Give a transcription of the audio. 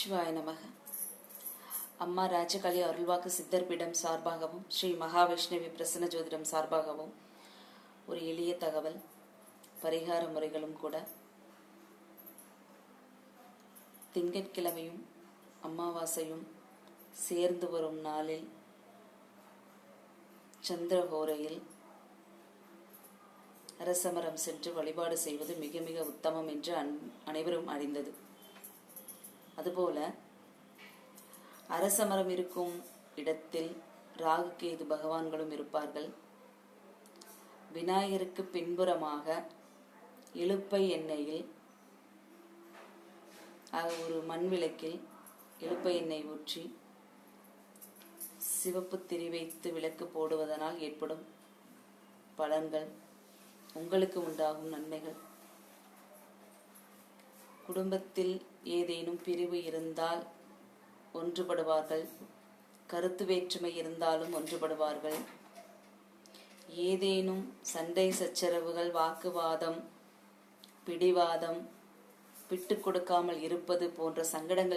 நமச்சிவாய நமக. அம்மா ராஜகாளி அருள்வாக்கு சித்தர் பீடம் சார்பாகவும் ஸ்ரீ மகாவிஷ்ணுவி பிரசன்ன ஜோதிடம் சார்பாகவும் ஒரு எளிய தகவல் பரிகார முறைகளும் கூட. திங்கட்கிழமையும் அமாவாசையும் சேர்ந்து வரும் நாளில் சந்திரஹோரையில் அரசமரம் சென்று வழிபாடு செய்வது மிக மிக உத்தமம் என்று அன் அனைவரும் அறிந்தது. அதுபோல அரசமரம் இருக்கும் இடத்தில் ராகு கேது பகவான்களும் இருப்பார்கள். விநாயகருக்கு பின்புறமாக இழுப்பை எண்ணெயில் ஒரு மண் விளக்கில் இழுப்பை எண்ணெய் ஊற்றி சிவப்பு திரி வைத்து விளக்கு போடுவதனால் ஏற்படும் பலன்கள் உங்களுக்கு உண்டாகும் நன்மைகள். குடும்பத்தில் ஏதேனும் பிரிவு இருந்தால் ஒன்றுபடுவார்கள். கருத்து வேற்றுமை இருந்தாலும் ஒன்றுபடுவார்கள். ஏதேனும் சண்டை சச்சரவுகள் வாக்குவாதம் பிடிவாதம் விட்டு கொடுக்காமல் இருப்பது போன்ற சங்கடங்கள்